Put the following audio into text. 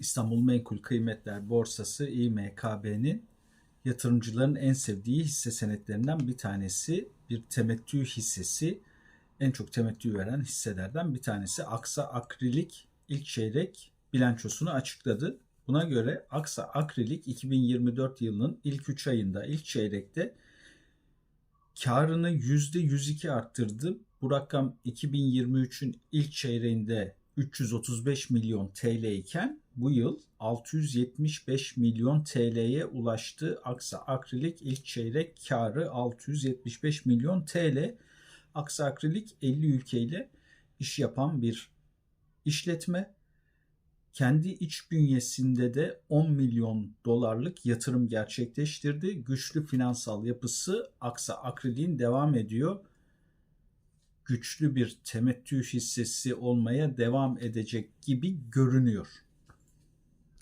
İstanbul Menkul Kıymetler Borsası İMKB'nin yatırımcıların en sevdiği hisse senetlerinden bir tanesi. Bir temettü hissesi. En çok temettü veren hisselerden bir tanesi. Aksa Akrilik ilk çeyrek bilançosunu açıkladı. Buna göre Aksa Akrilik 2024 yılının ilk 3 ayında, ilk çeyrekte karını %102 arttırdı. Bu rakam 2023'ün ilk çeyreğinde 335 milyon TL iken bu yıl 675 milyon TL'ye ulaştı. Aksa Akrilik ilk çeyrek karı 675 milyon TL. Aksa Akrilik 50 ülkeyle iş yapan bir işletme. Kendi iç bünyesinde de 10 milyon dolarlık yatırım gerçekleştirdi. Güçlü finansal yapısı Aksa Akrilik'in devam ediyor güçlü bir temettü hissesi olmaya devam edecek gibi görünüyor.